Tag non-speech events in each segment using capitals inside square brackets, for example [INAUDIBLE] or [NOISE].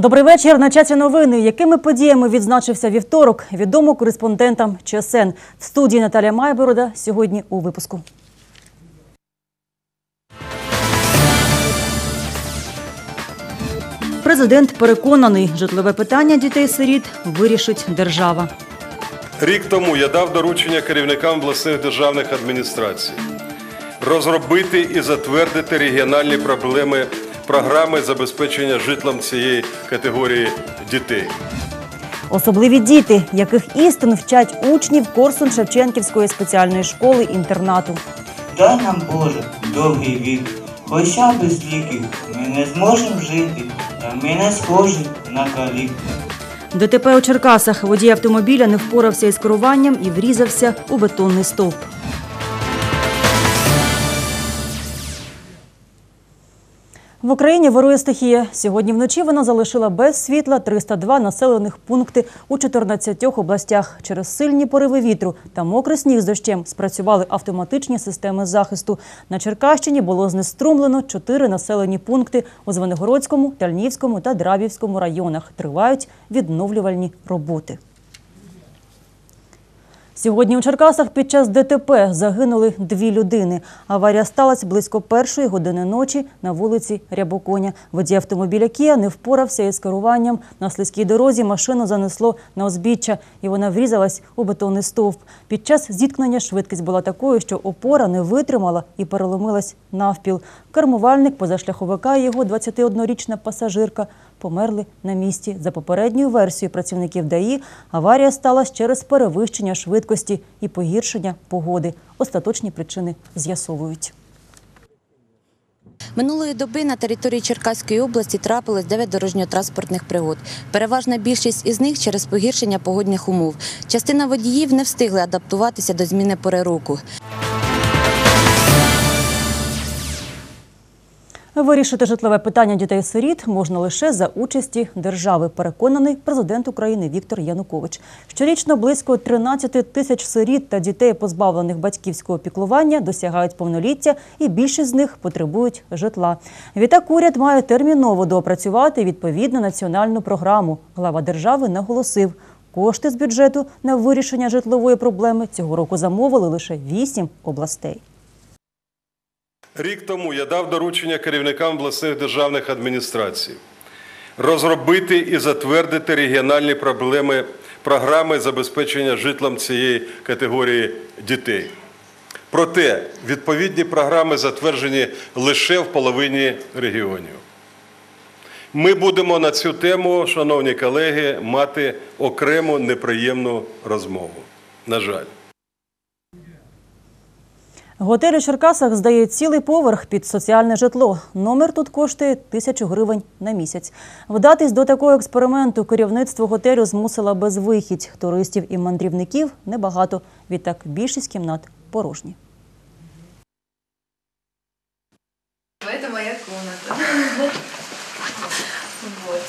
Добрий вечір. На часі новини. Якими подіями відзначився вівторок? Відомо кореспондентам ЧСН. В студії Наталя Майборода сьогодні у випуску. Президент переконаний, житлове питання дітей-сиріт вирішить держава. Рік тому я дав доручення керівникам обласних державних адміністрацій розробити і затвердити регіональні проблеми програми забезпечення житлом цієї категорії дітей. Особливі діти, яких істин вчать учнів Корсун Шевченківської спеціальної школи інтернату. Дай нам Боже довгий вік, хоча без ліків ми не зможемо жити, та ми не схожі на калік. ДТП у Черкасах водій автомобіля не впорався із керуванням і врізався у бетонний стовп. В Україні вирує стихія. Сьогодні вночі вона залишила без світла 302 населених пункти у 14 областях. Через сильні пориви вітру та мокрий сніг з дощем спрацювали автоматичні системи захисту. На Черкащині було знеструмлено 4 населені пункти у Звенигородському, Тальнівському та Драбівському районах. Тривають відновлювальні роботи. Сьогодні у Черкасах під час ДТП загинули дві людини. Аварія сталася близько першої години ночі на вулиці Рябоконя. Водій автомобіля Кія не впорався із керуванням. На слизькій дорозі машину занесло на узбіччя, і вона врізалась у бетонний стовп. Під час зіткнення швидкість була такою, що опора не витримала і переломилась навпіл. Кермувальник позашляховика і його 21-річна пасажирка померли на місці. За попередньою версією працівників ДАІ, аварія сталася через перевищення швидкості і погіршення погоди. Остаточні причини з'ясовують. Минулої доби на території Черкаської області трапилось 9 дорожньо-транспортних пригод. Переважна більшість із них через погіршення погодних умов. Частина водіїв не встигли адаптуватися до зміни пори року. Вирішити житлове питання дітей-сиріт можна лише за участі держави, переконаний президент України Віктор Янукович. Щорічно близько 13 тисяч сиріт та дітей, позбавлених батьківського піклування, досягають повноліття, і більшість з них потребують житла. Відтак уряд має терміново доопрацювати відповідну національну програму. Глава держави наголосив, кошти з бюджету на вирішення житлової проблеми цього року замовили лише 8 областей. Рік тому я дав доручення керівникам обласних державних адміністрацій розробити і затвердити регіональні проблеми програми забезпечення житлом цієї категорії дітей. Проте відповідні програми затверджені лише в половині регіонів. Ми будемо на цю тему, шановні колеги, мати окрему неприємну розмову. На жаль. Готель у Черкасах здає цілий поверх під соціальне житло. Номер тут коштує тисячу гривень на місяць. Вдатись до такого експерименту керівництво готелю змусило безвихідь. Туристів і мандрівників небагато. Відтак більшість кімнат порожні. Это моя комната. Вот.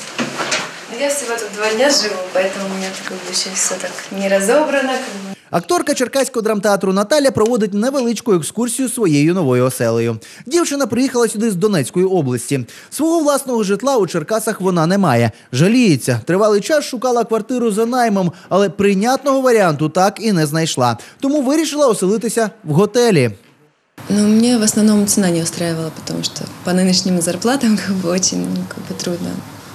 Я [LAUGHS] всего тут два дня живу, поэтому у меня как бы еще все так не разобрано. Как бы. Акторка Черкаського драмтеатру Наталя проводить невеличку екскурсію своєю новою оселею. Дівчина приїхала сюди з Донецької області. Свого власного житла у Черкасах вона не має. Жаліється. Тривалий час шукала квартиру за наймом, але прийнятного варіанту так і не знайшла. Тому вирішила оселитися в готелі. Ну, мне в основном цена не устраивала, потому что по нынешним зарплатам как [LAUGHS] бы очень ну, как бы трудно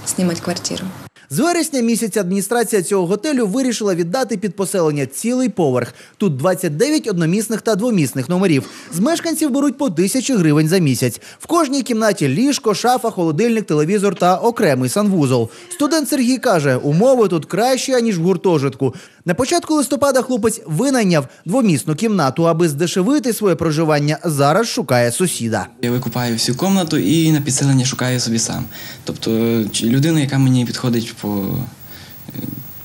снимать квартиру. З вересня місяця адміністрація цього готелю вирішила віддати під поселення цілий поверх. Тут 29 одномісних та двомісних номерів. З мешканців беруть по тисячі гривень за місяць. В кожній кімнаті ліжко, шафа, холодильник, телевізор та окремий санвузол. Студент Сергій каже, умови тут кращі, аніж в гуртожитку. На початку листопада хлопець винайняв двомісну кімнату, аби здешевити своє проживання. Зараз шукає сусіда. Я викупаю всю кімнату і на підселення шукаю собі сам. Тобто людина, яка мені підходить по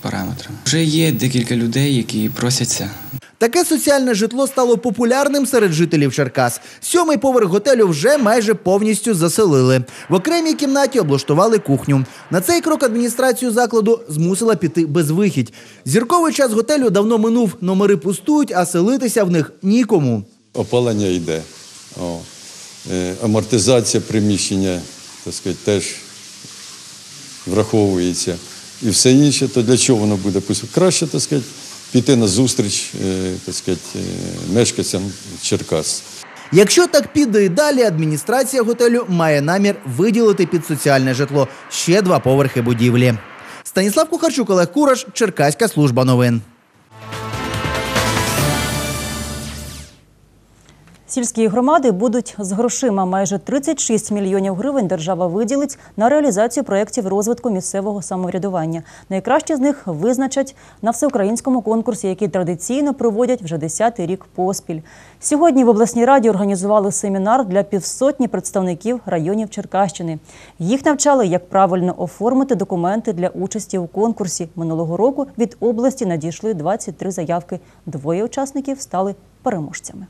е, параметрам. Вже є декілька людей, які просяться. Таке соціальне житло стало популярним серед жителів Черкас. Сьомий поверх готелю вже майже повністю заселили. В окремій кімнаті облаштували кухню. На цей крок адміністрацію закладу змусила піти безвихідь. Зірковий час готелю давно минув. Номери пустують, а селитися в них нікому. опалення йде. О. Е, Амортизація приміщення, так сказати, теж враховується. І все інше, то для чого воно буде? Краще, так сказати, піти на зустріч, е, так сказати, е, мешканцям Черкас. Якщо так піде і далі, адміністрація готелю має намір виділити під соціальне житло ще два поверхи будівлі. Станіслав Кухарчук, Олег Кураш, Черкаська служба новин. Сільські громади будуть з грошима. Майже 36 мільйонів гривень держава виділить на реалізацію проєктів розвитку місцевого самоврядування. Найкраще з них визначать на всеукраїнському конкурсі, який традиційно проводять вже 10-й рік поспіль. Сьогодні в обласній раді організували семінар для півсотні представників районів Черкащини. Їх навчали, як правильно оформити документи для участі у конкурсі. Минулого року від області надійшли 23 заявки. Двоє учасників стали переможцями.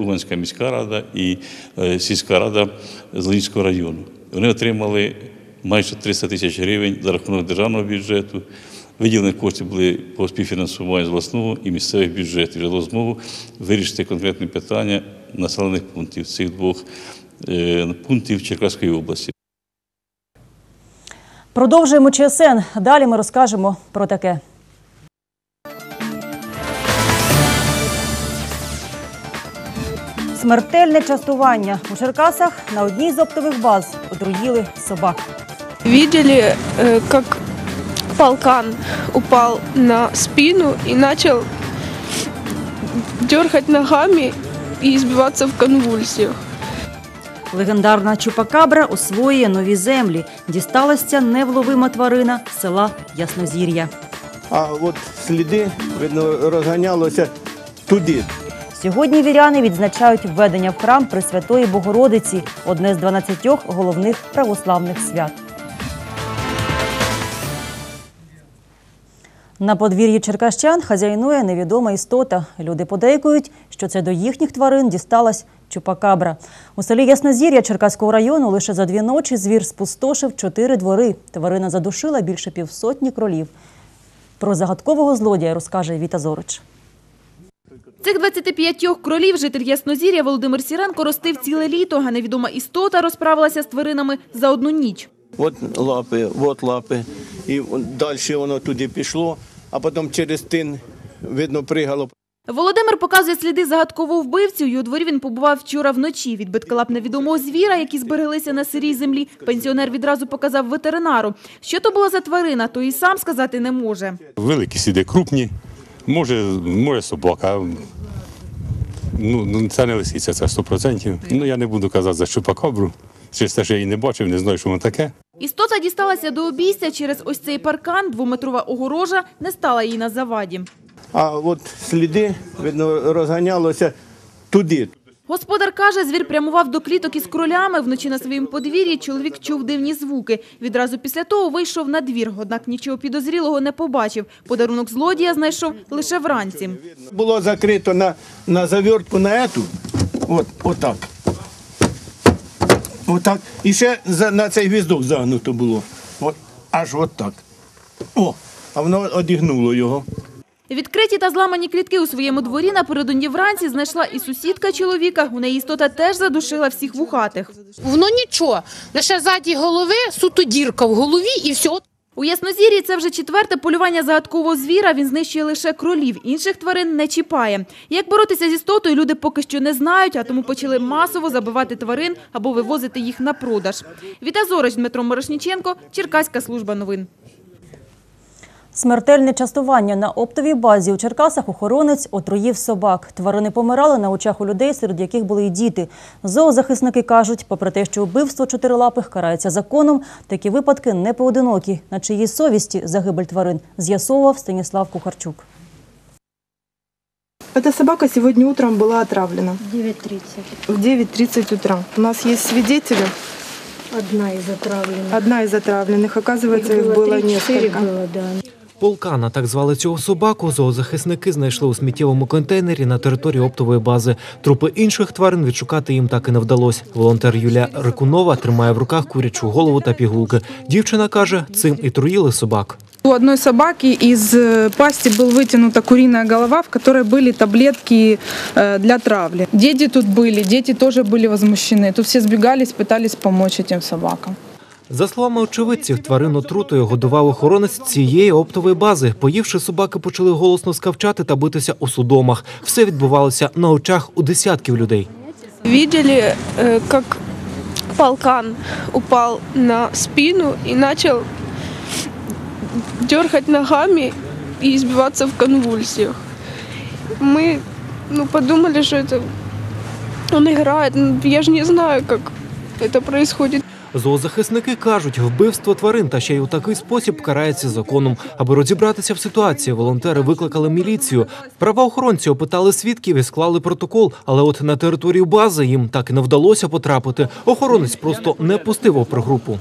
Луганська міська рада і е, сільська рада Зеленського району. Вони отримали майже 300 тисяч гривень за рахунок державного бюджету. Виділені кошти були по співфінансуванню з власного і місцевих бюджетів. Дало змогу вирішити конкретні питання населених пунктів цих двох е, пунктів Черкаської області. Продовжуємо ЧСН. Далі ми розкажемо про таке. Смертельне частування у Черкасах на одній з оптових баз отруїли собак. Видели, э, как полкан упал на спину и начал дергать ногами и избиваться в конвульсиях. Легендарна Чупакабра освоює нові землі. Дісталася невловима тварина з села Яснозір'я. А от сліди, видно, розганялося туди. Сьогодні віряни відзначають введення в храм Пресвятої Богородиці, одне з 12 головних православних свят. На подвір'ї черкащан хазяйнує невідома істота. Люди подейкують, що це до їхніх тварин дісталась чупакабра. У селі Яснозір'я Черкаського району лише за дві ночі звір спустошив чотири двори. Тварина задушила більше півсотні кролів. Про загадкового злодія розкаже Віта Зорич. Цих 25 кролів житель Яснозір'я Володимир Сіренко ростив ціле літо, а невідома істота розправилася з тваринами за одну ніч. От лапи, от лапи. І далі воно туди пішло, а потім через тин, видно, пригало. Володимир показує сліди загадкового вбивцю. У дворі він побував вчора вночі. Відбитки лап невідомого звіра, які збереглися на сирій землі, пенсіонер відразу показав ветеринару. Що то була за тварина, то і сам сказати не може. Великі сліди, крупні, може, може собака. Ну, ну, це не лисиця, це 100%. Ну, я не буду казати за чупакабру. Через те, що я її не бачив, не знаю, що воно таке. Істота дісталася до обійстя через ось цей паркан. Двометрова огорожа не стала їй на заваді. А от сліди, видно, розганялося туди. Господар каже, звір прямував до кліток із кролями. Вночі на своїм подвір'ї чоловік чув дивні звуки. Відразу після того вийшов на двір, однак нічого підозрілого не побачив. Подарунок злодія знайшов лише вранці. Було закрито на, на завертку на ету. От, отак. Отак. І ще на цей гвіздок загнуто було. От, аж отак. О, а воно одігнуло його. Відкриті та зламані клітки у своєму дворі напередодні вранці знайшла і сусідка чоловіка. У неї істота теж задушила всіх вухатих. Воно нічого, лише ззаді голови суто дірка в голові і все. У Яснозір'ї це вже четверте полювання загадкового звіра. Він знищує лише кролів, інших тварин не чіпає. Як боротися з істотою, люди поки що не знають, а тому почали масово забивати тварин або вивозити їх на продаж. Віта Зорич, Дмитро Морошніченко, Черкаська служба новин. Смертельне частування на оптовій базі у Черкасах охоронець отруїв собак. Тварини помирали на очах у людей, серед яких були й діти. Зоозахисники кажуть, попри те, що вбивство чотирилапих карається законом, такі випадки не поодинокі. На чиїй совісті загибель тварин з'ясовував Станіслав Кухарчук. Эта собака сегодня утром была отравлена. В 9.30. В 9.30 утра. У нас есть свидетели. Одна из отравленных. Одна из отравленных. Оказывается, их, Их было было, 3-4 несколько. было, да. Полкана, так звали цього собаку, зоозахисники знайшли у сміттєвому контейнері на території оптової бази. Трупи інших тварин відшукати їм так і не вдалося. Волонтер Юлія Рикунова тримає в руках курячу голову та пігулки. Дівчина каже, цим і труїли собак. У одной собаки из э, пасти был вытянута куриная голова, в которой были таблетки э, для травли. Дети тут были, дети тоже были возмущены. Тут все сбегались, пытались помочь этим собакам. За словами очевидців, тварин отрутою годував охоронець цієї оптової бази. Поївши, собаки почали голосно скавчати та битися у судомах. Все відбувалося на очах у десятків людей. Видели, э, как полкан упал на спину и начал дергать ногами и избиваться в конвульсиях. Мы ну, подумали, что это он играет. Ну, Я же не знаю, как это происходит. Зоозахисники кажуть, вбивство тварин та ще й у такий спосіб карається законом. Аби розібратися в ситуації, волонтери викликали міліцію. Правоохоронці опитали свідків і склали протокол, але от на територію бази їм так і не вдалося потрапити. Охоронець просто не пустив опергрупу.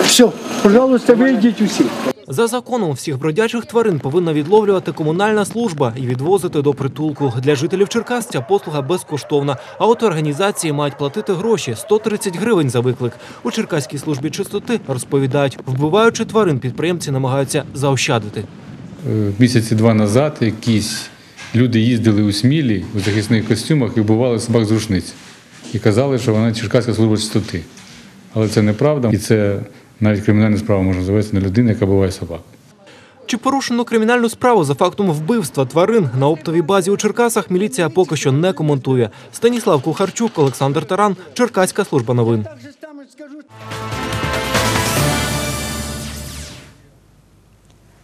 Все, пожалуйста, вийдіть усі. За законом всіх бродячих тварин повинна відловлювати комунальна служба і відвозити до притулку. Для жителів Черкас ця послуга безкоштовна. А от організації мають платити гроші 130 гривень за виклик. У Черкаській службі чистоти розповідають, вбиваючи тварин, підприємці намагаються заощадити. Е, Місяці два назад якісь люди їздили у Смілі у захисних костюмах і вбивали собак з рушниць. І казали, що вона Черкаська служба чистоти. Але це неправда. І це навіть кримінальна справа можна завести на людину, яка буває собак. Чи порушено кримінальну справу за фактом вбивства тварин на оптовій базі у Черкасах? Міліція поки що не коментує. Станіслав Кухарчук, Олександр Таран, Черкаська служба новин.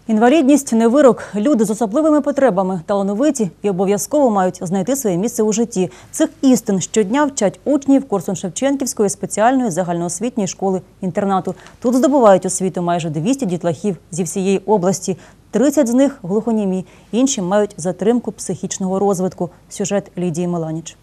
Інвалідність не вирок. Люди з особливими потребами талановиті і обов'язково мають знайти своє місце у житті. Цих істин щодня вчать учнів Корсун-Шевченківської спеціальної загальноосвітньої школи інтернату. Тут здобувають освіту майже 200 дітлахів зі всієї області. 30 з них глухонімі, інші мають затримку психічного розвитку. Сюжет Лідії Меланіч.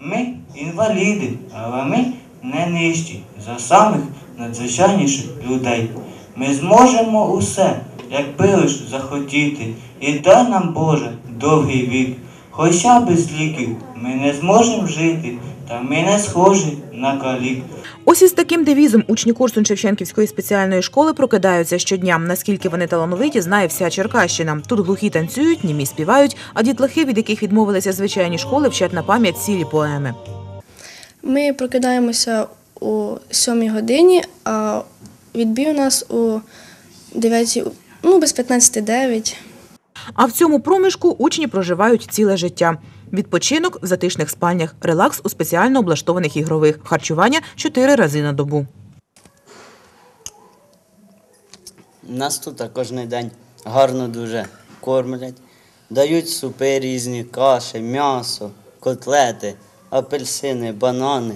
Ми інваліди, але ми не нижчі за самих надзвичайніших людей. Ми зможемо усе, якби лиш захотіти, і дай нам Боже довгий вік. Хоча без ліків ми не зможемо жити, та ми не схожі на калік. Ось із таким девізом учні Корсун Шевченківської спеціальної школи прокидаються щодня. Наскільки вони талановиті, знає вся Черкащина. Тут глухі танцюють, німі співають, а дітлахи, від яких відмовилися звичайні школи, вчать на пам'ять цілі поеми. Ми прокидаємося о 7 годині, а відбій у нас о 9, ну без 15-9. А в цьому проміжку учні проживають ціле життя. Відпочинок в затишних спальнях, релакс у спеціально облаштованих ігрових, харчування чотири рази на добу. Нас тут кожен день гарно дуже кормлять, дають супи різні, каші, м'ясо, котлети, апельсини, банани.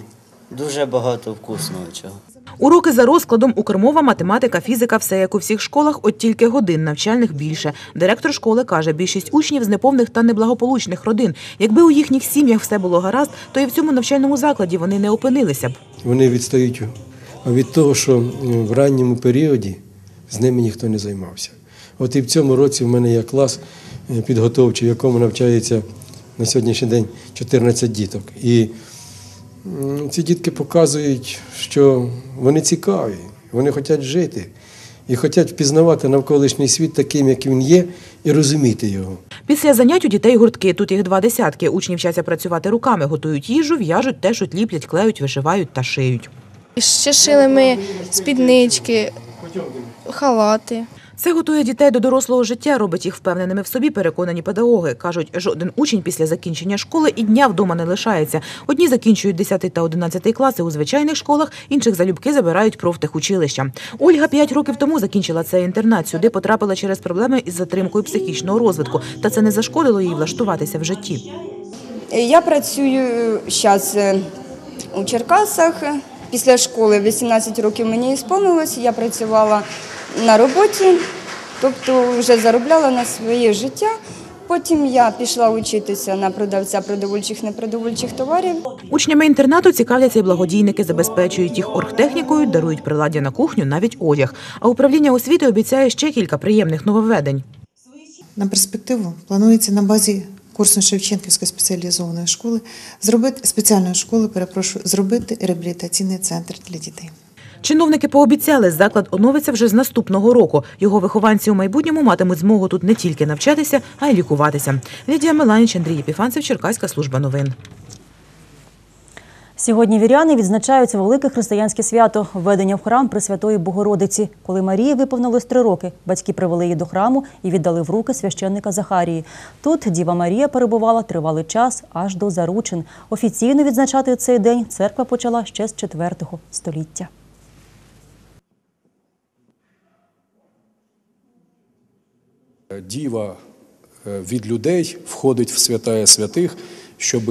Дуже багато вкусного чого. Уроки за розкладом укрмова, математика, фізика, все як у всіх школах, от тільки годин навчальних більше. Директор школи каже, більшість учнів з неповних та неблагополучних родин. Якби у їхніх сім'ях все було гаразд, то і в цьому навчальному закладі вони не опинилися б. Вони відстають від того, що в ранньому періоді з ними ніхто не займався. От і в цьому році в мене є клас підготовчий, в якому навчається на сьогоднішній день 14 діток. І ці дітки показують, що вони цікаві, вони хочуть жити і хочуть впізнавати навколишній світ таким, як він є, і розуміти його. Після занять у дітей гуртки. Тут їх два десятки. Учні вчаться працювати руками, готують їжу, в'яжуть, тешуть, ліплять, клеють, вишивають та шиють. Ще шили ми спіднички, халати. Це готує дітей до дорослого життя, робить їх впевненими в собі, переконані педагоги. Кажуть, жоден учень після закінчення школи і дня вдома не лишається. Одні закінчують 10 та 11 класи у звичайних школах, інших залюбки забирають профтехучилища. Ольга 5 років тому закінчила цей інтернат. Сюди потрапила через проблеми із затримкою психічного розвитку. Та це не зашкодило їй влаштуватися в житті. Я працюю зараз у Черкасах. Після школи 18 років мені сповнилось. Я працювала на роботі, тобто вже заробляла на своє життя. Потім я пішла учитися на продавця продовольчих непродовольчих товарів. Учнями інтернату цікавляться і благодійники, забезпечують їх оргтехнікою, дарують приладдя на кухню, навіть одяг. А управління освіти обіцяє ще кілька приємних нововведень. На перспективу планується на базі курсу Шевченківської спеціалізованої школи зробити спеціальної школи, перепрошую, зробити реабілітаційний центр для дітей. Чиновники пообіцяли, заклад оновиться вже з наступного року. Його вихованці у майбутньому матимуть змогу тут не тільки навчатися, а й лікуватися. Лідія Меланіч, Андрій Єпіфанцев, Черкаська служба новин. Сьогодні віряни відзначають велике християнське свято введення в храм Пресвятої Богородиці. Коли Марії виповнилось три роки, батьки привели її до храму і віддали в руки священника Захарії. Тут Діва Марія перебувала тривалий час аж до заручин. Офіційно відзначати цей день церква почала ще з IV століття. Діва е, від людей входить в святая святих, щоб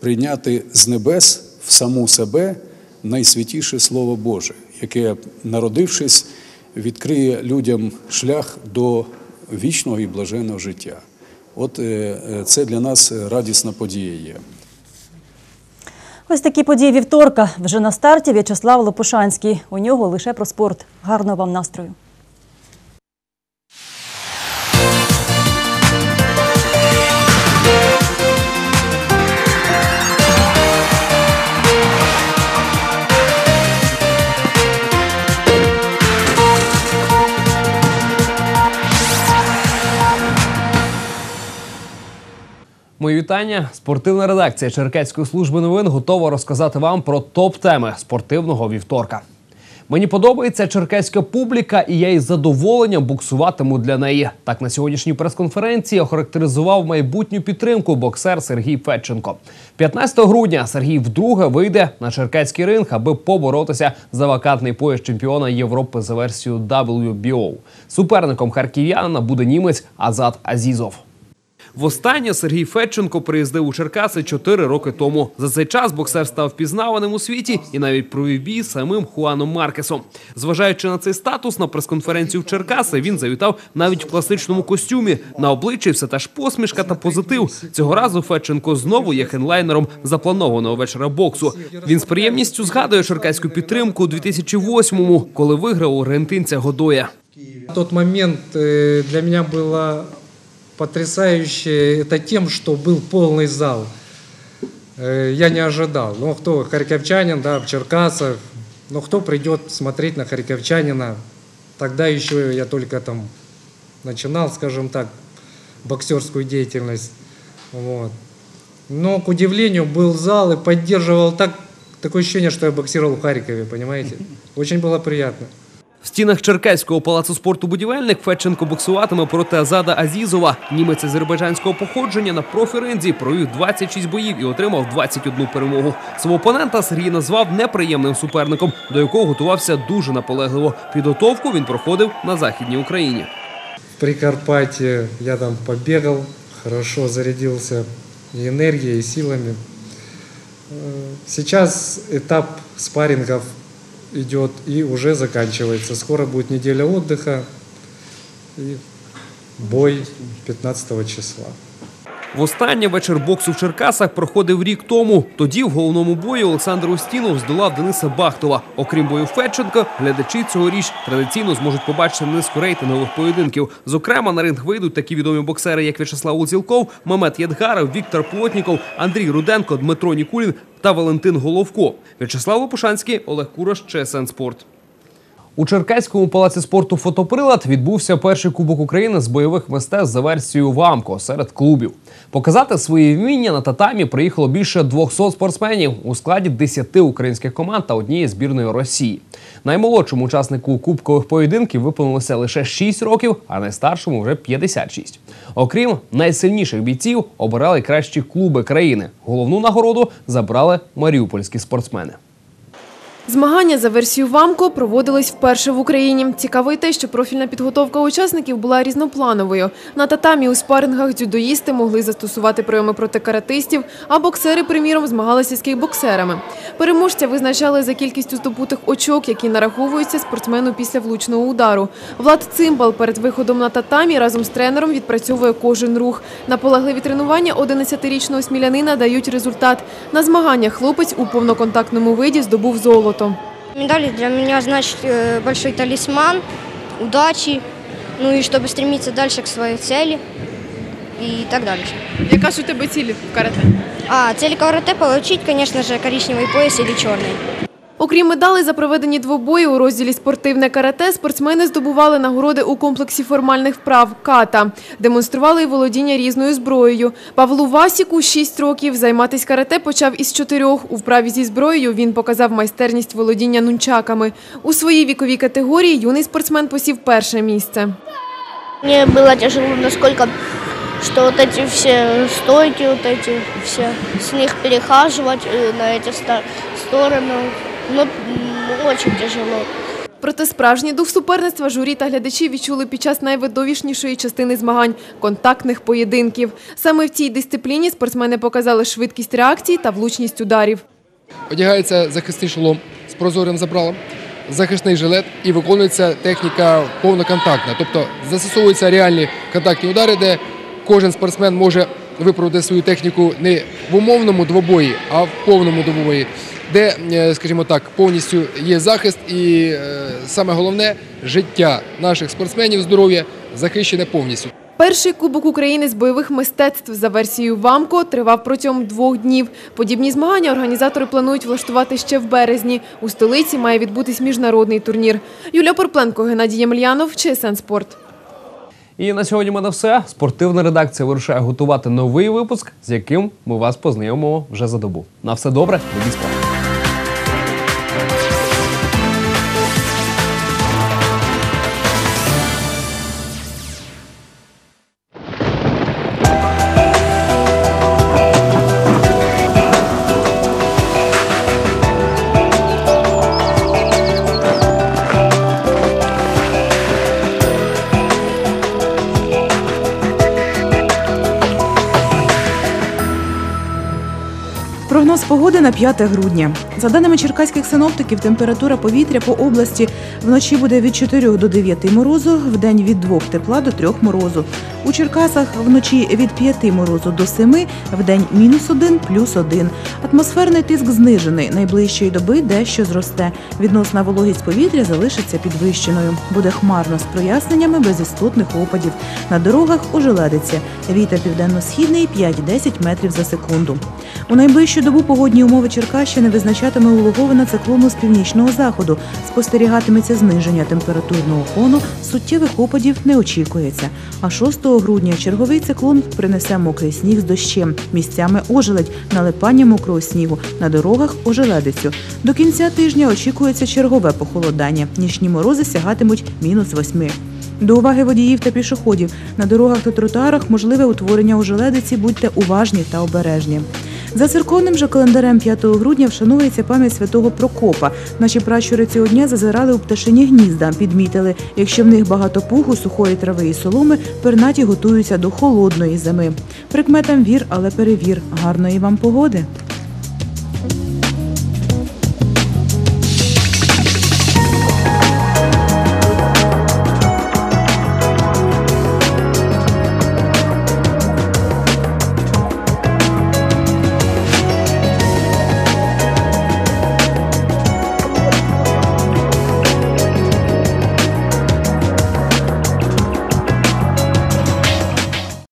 прийняти з небес в саму себе найсвятіше Слово Боже, яке, народившись, відкриє людям шлях до вічного і блаженного життя. От е, е, це для нас радісна подія є. Ось такі події вівторка. Вже на старті В'ячеслав Лопушанський. У нього лише про спорт. Гарного вам настрою. Вітання. Спортивна редакція Черкаської служби новин готова розказати вам про топ-теми спортивного вівторка. Мені подобається черкаська публіка, і я із задоволенням буксуватиму для неї. Так на сьогоднішній прес-конференції охарактеризував майбутню підтримку боксер Сергій Федченко. 15 грудня Сергій вдруге вийде на черкаський ринг, аби поборотися за вакантний пояс чемпіона Європи за версією WBO. Суперником харків'янина буде німець Азат Азізов. Востаннє Сергій Федченко приїздив у Черкаси 4 роки тому. За цей час боксер став впізнаваним у світі і навіть провів бій самим Хуаном Маркесом. Зважаючи на цей статус, на прес-конференцію в Черкаси він завітав навіть в класичному костюмі. На обличчі все та ж посмішка та позитив. Цього разу Федченко знову є хенлайнером запланованого вечора боксу. Він з приємністю згадує черкаську підтримку у 2008-му, коли виграв у аргентинця Годоя. Тот момент э, для меня было потрясающе это тем, что был полный зал. Э, Я не ожидал. Ну, кто харьковчанин, да, в Черкасах, но кто придет смотреть на харьковчанина, тогда еще я только там начинал, скажем так, боксерскую деятельность. Вот. Но, к удивлению, был зал и поддерживал так, такое ощущение, что я боксировал в Харькове, понимаете? Очень было приятно. В стінах Черкаського палацу спорту будівельник Федченко боксуватиме проти Азада Азізова. Німець азербайджанського походження на профіринзі провів 26 боїв і отримав 21 перемогу. Свого опонента Сергій назвав неприємним суперником, до якого готувався дуже наполегливо. Підготовку він проходив на західній Україні. В Прикарпатье я там побегал, хорошо зарядился и энергией, и силами. Э, Сейчас этап спаррингов идет и уже заканчивается. Скоро будет неделя отдыха и бой 15 числа. Востаннє вечір боксу в Черкасах проходив рік тому. Тоді в головному бої Олександр Устінов здолав Дениса Бахтова. Окрім бою Федченка, глядачі цьогоріч традиційно зможуть побачити низку рейтингових поєдинків. Зокрема, на ринг вийдуть такі відомі боксери, як В'ячеслав Узілков, Мамет Єдгаров, Віктор Плотніков, Андрій Руденко, Дмитро Нікулін та Валентин Головко. В'ячеслав Лопушанський, Олег Кураш, ЧСН Спорт. У Черкаському палаці спорту Фотоприлад відбувся перший кубок України з бойових мистецтв за версією ВАМКО серед клубів. Показати свої вміння на татамі приїхало більше 200 спортсменів у складі 10 українських команд та однієї збірної Росії. Наймолодшому учаснику кубкових поєдинків виповнилося лише 6 років, а найстаршому вже 56. Окрім найсильніших бійців, обирали кращі клуби країни. Головну нагороду забрали маріупольські спортсмени. Змагання за версією ВАМКО проводились вперше в Україні. Цікаво й те, що профільна підготовка учасників була різноплановою. На татамі у спарингах дзюдоїсти могли застосувати прийоми проти каратистів, а боксери, приміром, змагалися з кікбоксерами. Переможця визначали за кількістю здобутих очок, які нараховуються спортсмену після влучного удару. Влад Цимбал перед виходом на татамі разом з тренером відпрацьовує кожен рух. Наполегливі тренування 11-річного смілянина дають результат. На змаганнях хлопець у повноконтактному виді здобув золото Медали для меня значит э, большой талисман, удачи, ну и чтобы стремиться дальше к своей цели и так дальше. Яка ж у тебе ціль в карате? А, цель карате получить, конечно же, коричневый пояс или черный. Окрім медалей за проведені двобої у розділі спортивне карате, спортсмени здобували нагороди у комплексі формальних вправ ката, демонстрували й володіння різною зброєю. Павлу Васіку 6 років займатись карате почав із чотирьох. У вправі зі зброєю він показав майстерність володіння нунчаками. У своїй віковій категорії юний спортсмен посів перше місце. Мне было тяжело, насколько, что вот эти все стойки, вот эти все, с них перехаживать э, на эти ста- стороны. Ну, очень тяжело. Проте справжній дух суперництва журі та глядачі відчули під час найвидовішнішої частини змагань – контактних поєдинків. Саме в цій дисципліні спортсмени показали швидкість реакції та влучність ударів. Одягається захисний шолом з прозорим забралом, захисний жилет і виконується техніка повноконтактна. Тобто застосовуються реальні контактні удари, де кожен спортсмен може виправдати свою техніку не в умовному двобої, а в повному двобої, де, е, скажімо так, повністю є захист і е, саме головне життя наших спортсменів, здоров'я захищене повністю. Перший кубок України з бойових мистецтв за версією ВАМКО тривав протягом двох днів. Подібні змагання організатори планують влаштувати ще в березні. У столиці має відбутись міжнародний турнір. Юлія Порпленко, Геннадій Ємельянов, ЧСН Спорт. І на сьогодні в мене все. Спортивна редакція вирушає готувати новий випуск, з яким ми вас познайомимо вже за добу. На все добре, до спорт. 5 грудня. За даними черкаських синоптиків, температура повітря по області вночі буде від 4 до 9 морозу, вдень від 2 тепла до 3 морозу. У Черкасах вночі від 5 морозу до 7, вдень мінус 1, плюс 1. Атмосферний тиск знижений. Найближчої доби дещо зросте. Відносна вологість повітря залишиться підвищеною. Буде хмарно з проясненнями без істотних опадів. На дорогах ожеледиться. Вітер південно-східний 5-10 метрів за секунду. У найближчу добу погодні умови Черкащини визначатиме улоговина циклону з північного заходу. Спостерігатиметься зниження температурного фону, суттєвих опадів не очікується. А 6 грудня черговий циклон принесе мокрий сніг з дощем. Місцями ожеледь, налипання мокрого снігу, на дорогах ожеледицю. До кінця тижня очікується чергове похолодання. Нічні морози сягатимуть мінус восьми. До уваги водіїв та пішоходів. На дорогах та тротуарах можливе утворення ожеледиці, будьте уважні та обережні. За церковним же календарем 5 грудня вшановується пам'ять святого Прокопа. Наші пращури цього дня зазирали у пташині гнізда, підмітили, якщо в них багато пуху, сухої трави і соломи, пернаті готуються до холодної зими. Прикметам вір, але перевір. Гарної вам погоди!